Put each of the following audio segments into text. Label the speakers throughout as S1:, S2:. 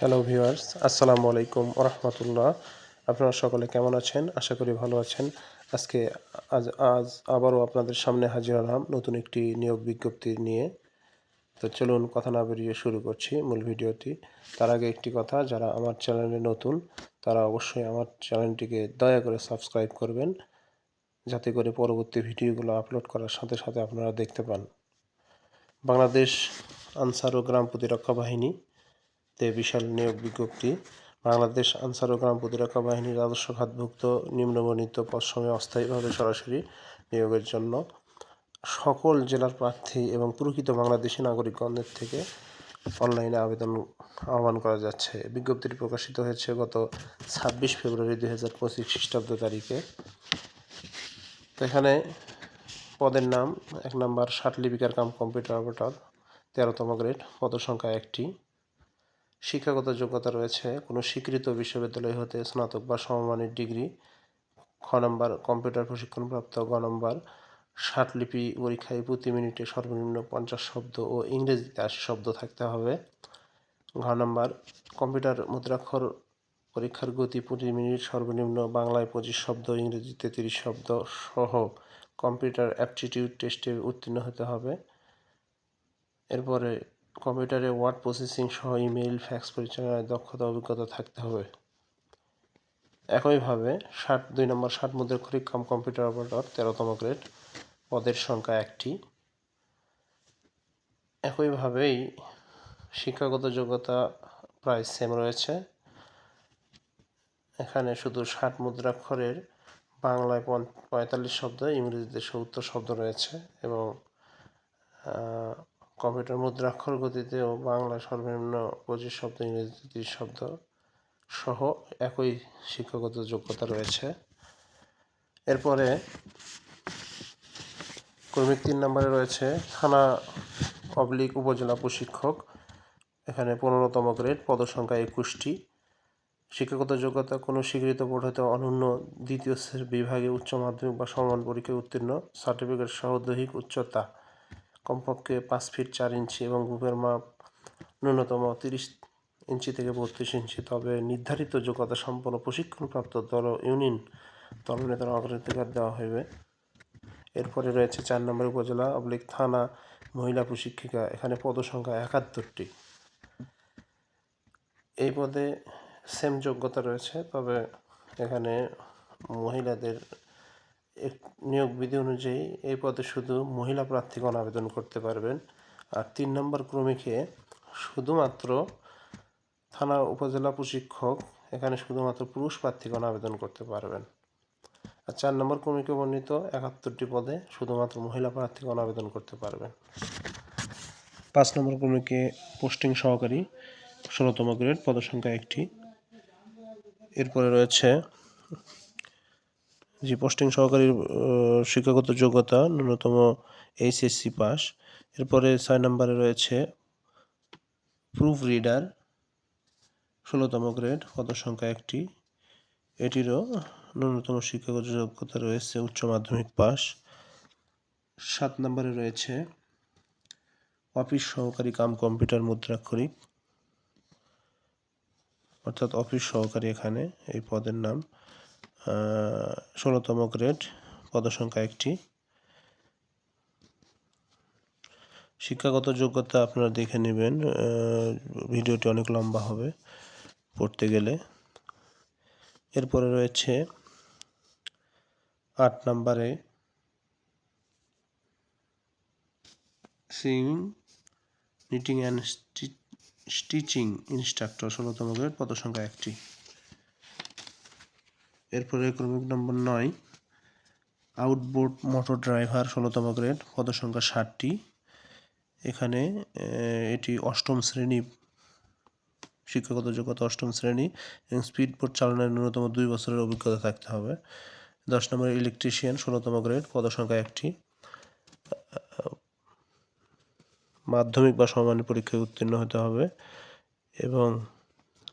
S1: Hello viewers আসসালামু আলাইকুম ওরহমতুল্লাহ আপনারা সকলে কেমন আছেন? আশা করি ভালো আছেন। আজকে আজ আজ আবারও আপনাদের সামনে হাজির হলাম নতুন একটি নিয়োগ বিজ্ঞপ্তি নিয়ে। তো চলুন কথা না বেরিয়ে শুরু করছি মূল ভিডিওটি। তার আগে একটি কথা, যারা আমার চ্যানেলে নতুন, তারা অবশ্যই আমার চ্যানেলটিকে দয়া করে সাবস্ক্রাইব করবেন, যাতে করে পরবর্তী ভিডিওগুলো আপলোড করার সাথে সাথে আপনারা দেখতে পান। বাংলাদেশ আনসার ও গ্রাম প্রতিরক্ষা বাহিনী তে বিশাল নিয়োগ বিজ্ঞপ্তি। বাংলাদেশ আনসার ও গ্রাম প্রতিরক্ষা বাহিনীর রাজস্ব খাতভুক্ত নিম্নবর্ণিত পশ্রমে অস্থায়ীভাবে সরাসরি নিয়োগের জন্য সকল জেলার প্রার্থী এবং প্রকৃত বাংলাদেশি নাগরিকগণের থেকে অনলাইনে আবেদন আহ্বান করা যাচ্ছে। বিজ্ঞপ্তিটি প্রকাশিত হয়েছে গত ছাব্বিশ ফেব্রুয়ারি দুই হাজার পঁচিশ খ্রিস্টাব্দ তারিখে। এখানে পদের নাম, এক নম্বর ষাট লিপিকার কাম কম্পিউটার অপারেটর, তেরোতম গ্রেড পদ সংখ্যা একটি। শিক্ষাগত যোগ্যতা রয়েছে। কোনো স্বীকৃত বিশ্ববিদ্যালয় হতে স্নাতক বা সমমানের ডিগ্রি, খ নম্বর কম্পিউটার প্রশিক্ষণপ্রাপ্ত, গ নম্বর ষাট লিপি পরীক্ষায় প্রতি মিনিটে সর্বনিম্ন পঞ্চাশ শব্দ ও ইংরেজিতে আশি শব্দ থাকতে হবে। ঘ নম্বর কম্পিউটার মুদ্রাক্ষর পরীক্ষার গতি প্রতি মিনিট সর্বনিম্ন বাংলায় পঁচিশ শব্দ, ইংরেজিতে তিরিশ শব্দ সহ কম্পিউটার অ্যাপটিটিউড টেস্টে উত্তীর্ণ হতে হবে। এরপরে কম্পিউটারে ওয়ার্ড প্রসেসিং সহ ইমেইল, ফ্যাক্স পরিচালনায় দক্ষতা, অভিজ্ঞতা থাকতে হবে। একইভাবে ষাট, দুই নম্বর ষাট মুদ্রাক্ষরিক কাম কম্পিউটার অপারেটর, তেরোতম গ্রেড, পদের সংখ্যা একটি। একইভাবেই শিক্ষাগত যোগ্যতা প্রায় সেম রয়েছে। এখানে শুধু ষাট মুদ্রাক্ষরের বাংলায় পঁয়তাল্লিশ শব্দ, ইংরেজিতে সত্তর শব্দ রয়েছে এবং কম্পিউটার মুদ্রাক্ষর গতিতেও বাংলা সর্বনিম্ন পঁচিশ শব্দ ইংরেজিতে তিরিশ শব্দ সহ একই শিক্ষাগত যোগ্যতা রয়েছে। এরপরে কর্মিক তিন নম্বরে রয়েছে থানা পাবলিক উপজেলা প্রশিক্ষক। এখানে পনেরোতম গ্রেড, পদসংখ্যা একুশটি। শিক্ষাগত যোগ্যতা কোনো স্বীকৃত বোর্ড হতে অনন্য দ্বিতীয় বিভাগে উচ্চ মাধ্যমিক বা সমান পরীক্ষায় উত্তীর্ণ। সার্টিফিকেট সহ দৈহিক উচ্চতা কমপক্ষে পাঁচ ফিট চার ইঞ্চি এবং বুকের মাপ ন্যূনতম তিরিশ ইঞ্চি থেকে বত্রিশ ইঞ্চি। তবে নির্ধারিত যোগ্যতা সম্পন্ন প্রশিক্ষণপ্রাপ্ত দল ইউনিয়ন দলনেতার অগ্রাধিকার দেওয়া হইবে। এরপরে রয়েছে চার নম্বর উপজেলা অবলিক থানা মহিলা প্রশিক্ষিকা। এখানে পদসংখ্যা একাত্তরটি। এই পদে সেম যোগ্যতা রয়েছে, তবে এখানে মহিলাদের নিয়োগ বিধি অনুযায়ী এই পদে শুধু মহিলা প্রার্থীগণ আবেদন করতে পারবেন। আর তিন নম্বর ক্রমিকে শুধুমাত্র থানা উপজেলা প্রশিক্ষক, এখানে শুধুমাত্র পুরুষ প্রার্থীগণ আবেদন করতে পারবেন। আর চার নম্বর ক্রমিকে বর্ণিত একাত্তরটি পদে শুধুমাত্র মহিলা প্রার্থীগণ আবেদন করতে পারবেন। পাঁচ নম্বর ক্রমিকে পোস্টিং সহকারী ষোলোতম গ্রেড, পদসংখ্যা একটি। এরপরে রয়েছে যে পোস্টিং সহকারী শিক্ষাগত যোগ্যতা, ন্যূনতম এইচএসসি পাস এরপরে ছয় নম্বরে রয়েছে প্রুফ রিডার ষোলোতম গ্রেড পদসংখ্যা একটি। এটিরও ন্যূনতম শিক্ষাগত যোগ্যতা রয়েছে, উচ্চ মাধ্যমিক পাস সাত নম্বরে রয়েছে অফিস সহকারী কাম কম্পিউটার মুদ্রাক্ষরিক। অর্থাৎ অফিস সহকারী এখানে, এই পদের নাম। ষোলোতম গ্রেড, পদসংখ্যা একটি। শিক্ষাগত যোগ্যতা আপনারা দেখে নেবেন ভিডিওটি অনেক লম্বা হবে পড়তে গেলে। এরপরে রয়েছে আট নম্বরে sewing knitting and stitching instructor, ষোলোতম গ্রেড, পদসংখ্যা একটি। এরপরে ক্রমিক নম্বর নয় আউটবোর্ড মোটর ড্রাইভার ষোলোতম গ্রেড পদসংখ্যা ষাটটি। এখানে এটি অষ্টম শ্রেণি, শিক্ষাগত যোগ্যতা অষ্টম শ্রেণি, এবং স্পিড বোট চালানোর ন্যূনতম দুই বছরের অভিজ্ঞতা থাকতে হবে। দশ নম্বর ইলেকট্রিশিয়ান ষোলোতম গ্রেড পদসংখ্যা একটি। মাধ্যমিক বা সমানের পরীক্ষায় উত্তীর্ণ হতে হবে, এবং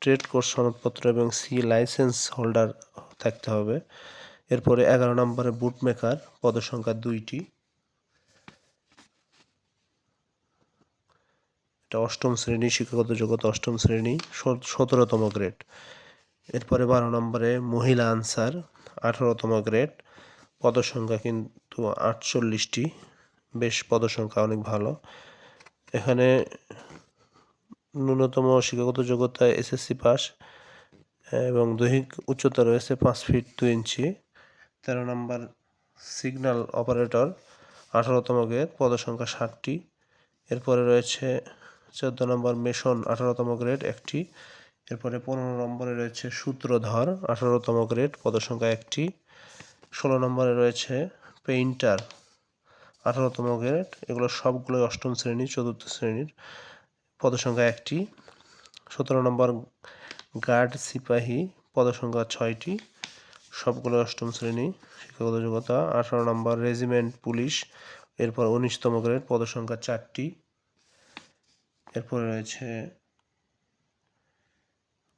S1: ট্রেড কোর্স সনদপত্র এবং সি লাইসেন্স হোল্ডার থাকতে হবে। এরপরে এগারো নম্বরে বুট মেকার পদসংখ্যা দুইটি। এটা অষ্টম শ্রেণি, শিক্ষাগত যোগ্যতা অষ্টম শ্রেণি সতেরোতম গ্রেড। এরপরে বারো নম্বরে মহিলা আনসার, আঠারোতম গ্রেড। পদসংখ্যা কিন্তু আটচল্লিশটি। বেশ, পদসংখ্যা অনেক ভালো। এখানে ন্যূনতম শিক্ষাগত যোগ্যতা এসএসসি পাস, এবং দৈহিক উচ্চতা রয়েছে পাঁচ ফিট দু ইঞ্চি। তেরো নম্বর সিগন্যাল অপারেটর, আঠারোতম গ্রেড, পদসংখ্যা ষাটটি। এরপরে রয়েছে চোদ্দ নম্বর মেশন, আঠারোতম গ্রেড একটি। এরপরে পনেরো নম্বরে রয়েছে সূত্রধর, আঠারোতম গ্রেড, পদসংখ্যা একটি। ষোলো নম্বরে রয়েছে পেইন্টার, আঠারোতম গ্রেড। এগুলো সবগুলোই অষ্টম শ্রেণি, চতুর্থ শ্রেণির। পদসংখ্যা একটি। সতেরো নম্বর গার্ড সিপাহী, পদসংখ্যা ছয়টি। সবগুলো অষ্টম শ্রেণি শিক্ষাগত যোগ্যতা। আঠারো নম্বর রেজিমেন্ট পুলিশ, এরপর উনিশতম গ্রেড, পদসংখ্যা চারটি। এরপরে রয়েছে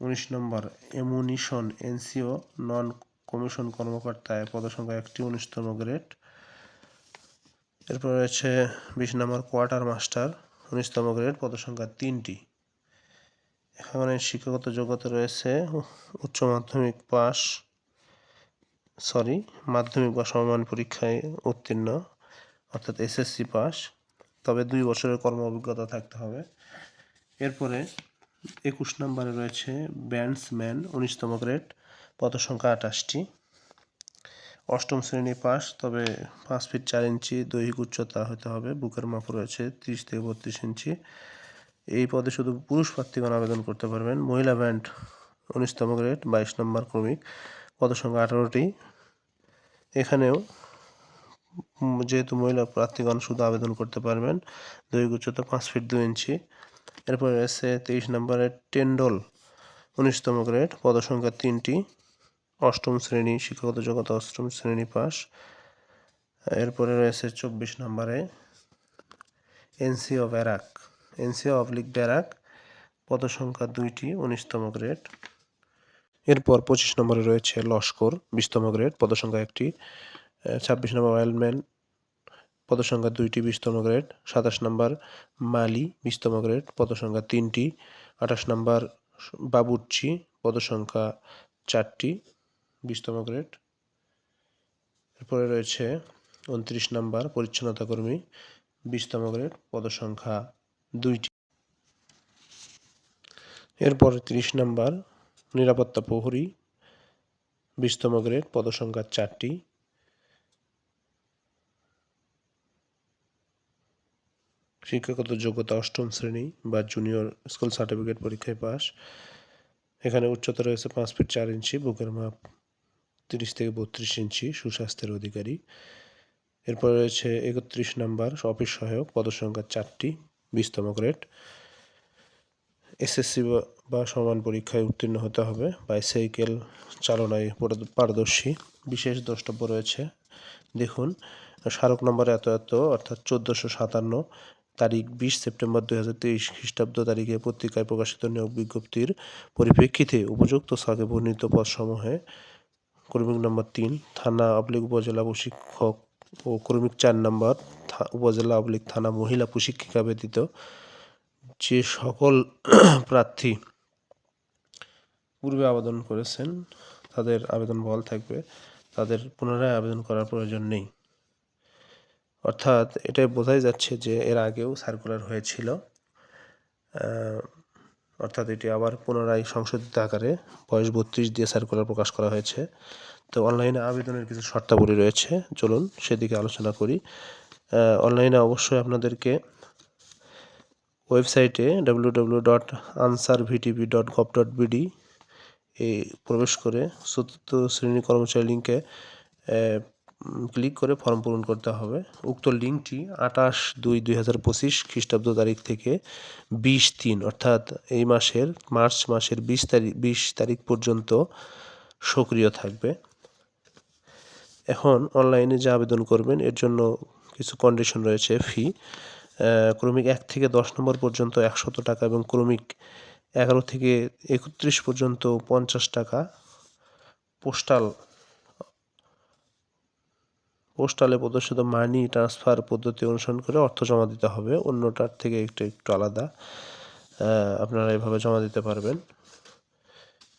S1: উনিশ নম্বর এমুনিশন এনসিও নন কমিশন কর্মকর্তায় পদসংখ্যা একটি, উনিশতম গ্রেড। এরপর রয়েছে বিশ নম্বর কোয়ার্টার মাস্টার উনিশতম গ্রেড, পদসংখ্যা তিনটি। এখানে শিক্ষাগত যোগ্যতা রয়েছে, উচ্চ মাধ্যমিক পাস সরি, মাধ্যমিক বা সমমান পরীক্ষায় উত্তীর্ণ, অর্থাৎ এসএসসি পাস তবে দুই বছরের কর্ম অভিজ্ঞতা থাকতে হবে। এরপরে একুশ নম্বরে রয়েছে ব্যান্ডসম্যান, উনিশতম গ্রেড পদ সংখ্যা আঠাশটি। অষ্টম শ্রেণি পাস, তবে পাঁচ ফিট চার ইঞ্চি দৈহিক উচ্চতা হতে হবে। বুকের মাপ রয়েছে তিরিশ থেকে বত্রিশ ইঞ্চি। এই পদে শুধু পুরুষ প্রার্থীগণ আবেদন করতে পারবেন। মহিলা ব্যান্ড উনিশতম গ্রেড, বাইশ নম্বর ক্রমিক। পদ সংখ্যা আঠারোটি। এখানেও যেহেতু মহিলা প্রার্থীগণ শুধু আবেদন করতে পারবেন, দৈহিক উচ্চতা পাঁচ ফিট দু ইঞ্চি। এরপরে রয়েছে তেইশ নম্বরের টেন্ডল, উনিশতম গ্রেড পদসংখ্যা তিনটি। অষ্টম শ্রেণি শিক্ষাগত যোগ্যতা অষ্টম শ্রেণি পাস। এরপরে রয়েছে চব্বিশ নম্বরে NC NCO barrack. NCO oblique barrack পদসংখ্যা দুইটি, উনিশতম গ্রেড। এরপর পঁচিশ নম্বরে রয়েছে লস্কর, বিশতম গ্রেড, পদসংখ্যা একটি। ছাব্বিশ নম্বর ওয়েলম্যান, পদসংখ্যা দুইটি, বিশতম গ্রেড। সাতাশ নম্বর মালি, বিশতম গ্রেড, পদসংখ্যা তিনটি। আঠাশ নম্বর বাবুর্চি, পদসংখ্যা চারটি। বিশতম গ্রেড। এরপরে রয়েছে উনত্রিশ নম্বর পরিচ্ছন্নতা কর্মী, বিশতম গ্রেড পদসংখ্যা দুইটি। এরপর তিরিশ নম্বর নিরাপত্তা প্রহরী, বিশতম গ্রেড পদসংখ্যা চারটি। শিক্ষাগত যোগ্যতা অষ্টম শ্রেণি বা জুনিয়র স্কুল সার্টিফিকেট পরীক্ষায় পাস এখানে উচ্চতা রয়েছে পাঁচ ফিট চার ইঞ্চি, বুকের মাপ তিরিশ থেকে বত্রিশ ইঞ্চি সুস্বাস্থ্যের অধিকারী। এরপর রয়েছে একত্রিশ নাম্বার অফিস সহায়ক পদসংখ্যা চারটি, বিশতম গ্রেড। এসএসসি বা সমান পরীক্ষায় উত্তীর্ণ হতে হবে। বাইসাইকেল চালনায় পারদর্শী। বিশেষ দ্রষ্টব্য রয়েছে, দেখুন, স্মারক নম্বর এত এত, অর্থাৎ চোদ্দোশো সাতান্ন, তারিখ বিশ সেপ্টেম্বর দুই হাজার তেইশ খ্রিস্টাব্দ তারিখে পত্রিকায় প্রকাশিত নিয়োগ বিজ্ঞপ্তির পরিপ্রেক্ষিতে উপযুক্ত সাকে বর্ণিত পদসমূহে কর্মিক নম্বর তিন, থানা অবলিক উপজেলা প্রশিক্ষক ও কর্মিক চার নম্বর উপজেলা অবলিক থানা মহিলা প্রশিক্ষিকা ব্যতীত যে সকল প্রার্থী পূর্বে আবেদন করেছেন, তাদের আবেদন বল থাকবে। তাদের পুনরায় আবেদন করার প্রয়োজন নেই। অর্থাৎ এটাই বোঝাই যাচ্ছে যে এর আগেও সার্কুলার হয়েছিল। অর্থাৎ এটি আবার পুনরায় সংশোধিত আকারে বয়স বত্রিশ দিয়ে সার্কুলার প্রকাশ করা হয়েছে। তো অনলাইনে আবেদনের কিছু শর্তাবলী রয়েছে। চলুন সেদিকে আলোচনা করি। অনলাইনে অবশ্যই আপনাদেরকে ওয়েবসাইটে W W dot Ansar VDP dot gov dot BD এই প্রবেশ করে চতুর্থ শ্রেণি কর্মচারী লিঙ্কে ক্লিক করে ফর্ম পূরণ করতে হবে। উক্ত লিঙ্কটি আঠাশ দুই দুই হাজার পঁচিশ খ্রিস্টাব্দ তারিখ থেকে বিশ তিন, অর্থাৎ এই মাসের মার্চ মাসের বিশ তারিখ বিশ তারিখ পর্যন্ত সক্রিয় থাকবে। এখন অনলাইনে যে আবেদন করবেন, এর জন্য কিছু কন্ডিশন রয়েছে ফি ক্রমিক এক থেকে দশ নম্বর পর্যন্ত একশত টাকা এবং ক্রমিক এগারো থেকে একত্রিশ পর্যন্ত পঞ্চাশ টাকা। পোস্টাল পোস্টালে প্রদর্শিত মানি ট্রান্সফার পদ্ধতি অনুসরণ করে অর্থ জমা দিতে হবে। অন্যটার থেকে একটু একটু আলাদা। আপনারা এভাবে জমা দিতে পারবেন।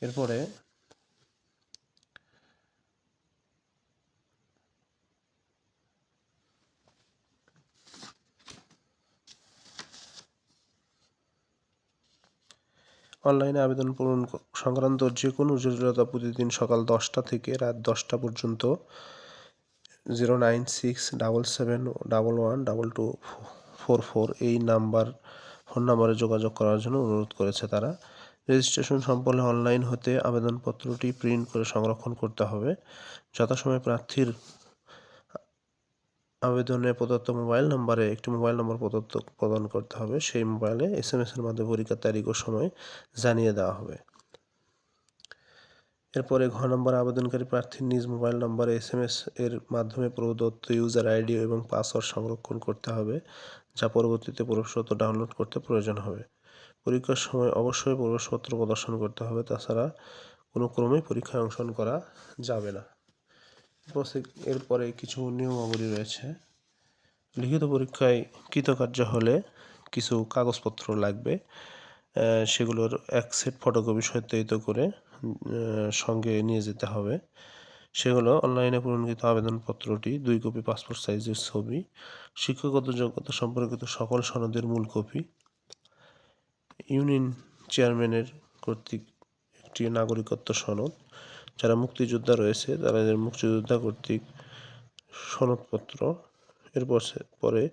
S1: এরপরে অনলাইনে আবেদন পূরণ সংক্রান্ত যে কোনো জটিলতা প্রতিদিন সকাল দশটা থেকে রাত দশটা পর্যন্ত zero nine six double seven double one double two four four এই নাম্বার, ফোন নাম্বারে যোগাযোগ করার জন্য অনুরোধ করেছে তারা। রেজিস্ট্রেশন সম্পন্ন অনলাইন হতে আবেদনপত্রটি প্রিন্ট করে সংরক্ষণ করতে হবে। যথাসময়ে প্রার্থীর আবেদনে প্রদত্ত মোবাইল নম্বরে একটি মোবাইল নম্বর প্রদত্ত প্রদান করতে হবে। সেই মোবাইলে এস এম এস এর মাধ্যমে পরীক্ষার তারিখ ও সময় জানিয়ে দেওয়া হবে। এরপরে ঘ নম্বর আবেদনকারী প্রার্থীর নিজ মোবাইল নম্বরে এস এম এস এর মাধ্যমে প্রদত্ত ইউজার আইডি এবং পাসওয়ার্ড সংরক্ষণ করতে হবে, যা পরবর্তীতে প্রবেশপত্র ডাউনলোড করতে প্রয়োজন হবে। পরীক্ষার সময় অবশ্যই প্রবেশপত্র প্রদর্শন করতে হবে, তাছাড়া কোনো ক্রমেই পরীক্ষায় অংশগ্রহণ করা যাবে না। এরপরে কিছু নিয়মাবলী রয়েছে। লিখিত পরীক্ষায় কৃতকার্য হলে কিছু কাগজপত্র লাগবে সেগুলোর এক সেট ফটোকপি সত্যায়িত করে সঙ্গে নিয়ে যেতে হবে। সেগুলো অনলাইনে পূরণকৃত আবেদনপত্রটি, দুই কপি পাসপোর্ট সাইজের ছবি, শিক্ষাগত যোগ্যতা সম্পর্কিত সকল সনদের মূল কপি। ইউনিয়ন চেয়ারম্যানের কর্তৃক একটি নাগরিকত্ব সনদ। যারা মুক্তিযোদ্ধা রয়েছে তাদের মুক্তিযোদ্ধা কর্তৃক সনদপত্র। এরপর পরে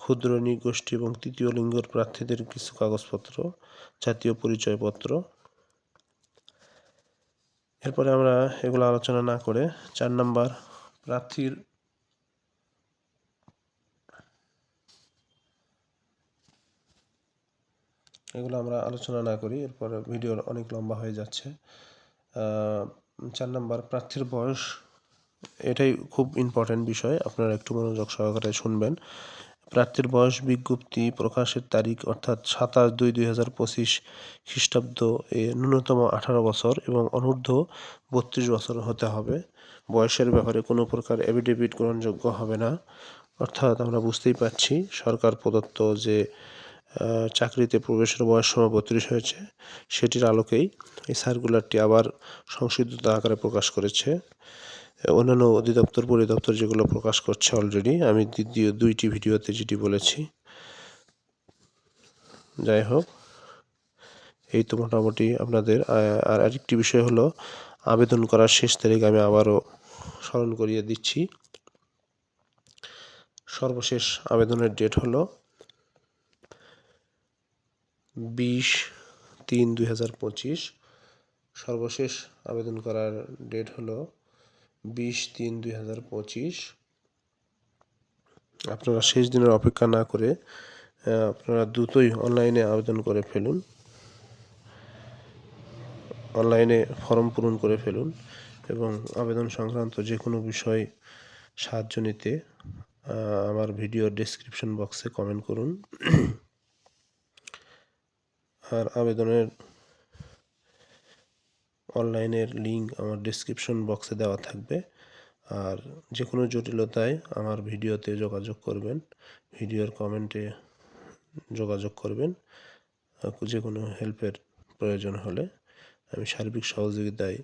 S1: ক্ষুদ্র, নৃগোষ্ঠী এবং তৃতীয় লিঙ্গের প্রার্থীদের কিছু কাগজপত্র, জাতীয় পরিচয়পত্র। এরপরে আমরা এগুলো আলোচনা না করে চার নাম্বার প্রার্থীর এগুলো আমরা আলোচনা না করি, এরপরে ভিডিও অনেক লম্বা হয়ে যাচ্ছে। চার নাম্বার প্রার্থীর বয়স, এটাই খুব ইম্পর্টেন্ট বিষয়, আপনারা একটু মনোযোগ সহকারে শুনবেন। প্রার্থীর বয়স বিজ্ঞপ্তি প্রকাশের তারিখ অর্থাৎ সাতাশ দুই দুই হাজার পঁচিশ খ্রিস্টাব্দ এ ন্যূনতম আঠারো বছর এবং অনূর্ধ্ব বত্রিশ বছর হতে হবে। বয়সের ব্যাপারে কোনো প্রকার এফিডেভিট গ্রহণযোগ্য হবে না। অর্থাৎ আমরা বুঝতেই পারছি সরকার প্রদত্ত যে চাকরিতে প্রবেশের বয়স সময় বত্রিশ হয়েছে, সেটির আলোকেই এই সার্কুলারটি আবার সংশোধিত আকারে প্রকাশ করেছে। অন্যান্য অধিদপ্তর, পরিদপ্তর যেগুলো প্রকাশ করছে অলরেডি আমি দ্বিতীয় দুইটি ভিডিওতে যেটি বলেছি। যাই হোক, এই তো মোটামুটি আপনাদের। আর আরেকটি বিষয় হলো, আবেদন করার শেষ তারিখ আমি আবারও স্মরণ করিয়ে দিচ্ছি। সর্বশেষ আবেদনের ডেট হলো বিশ তিন দুই সর্বশেষ আবেদন করার ডেট হলো বিশ তিন দুই হাজার পঁচিশ। আপনারা শেষ দিনের অপেক্ষা না করে আপনারা দ্রুতই অনলাইনে আবেদন করে ফেলুন। অনলাইনে ফর্ম পূরণ করে ফেলুন এবং আবেদন সংক্রান্ত যে কোনো বিষয় সাহায্য নিতে আমার ভিডিও ডেসক্রিপশন বক্সে কমেন্ট করুন। আর আবেদনের অনলাইনের লিঙ্ক আমার ডেসক্রিপশন বক্সে দেওয়া থাকবে। আর যে কোনো জটিলতায় আমার ভিডিওতে যোগাযোগ করবেন, ভিডিওর কমেন্টে যোগাযোগ করবেন যে কোনো হেল্পের প্রয়োজন হলে। আমি সার্বিক সহযোগিতায়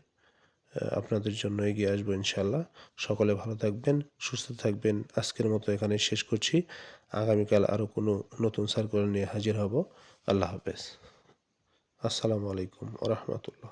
S1: আপনাদের জন্য এগিয়ে আসব ইনশাল্লাহ সকলে ভালো থাকবেন, সুস্থ থাকবেন। আজকের মতো এখানে শেষ করছি। আগামীকাল আরও কোনো নতুন সার্কুলার নিয়ে হাজির হব। আল্লাহ হাফেজ। আসসালামু আলাইকুম ওরহমতুল্লাহ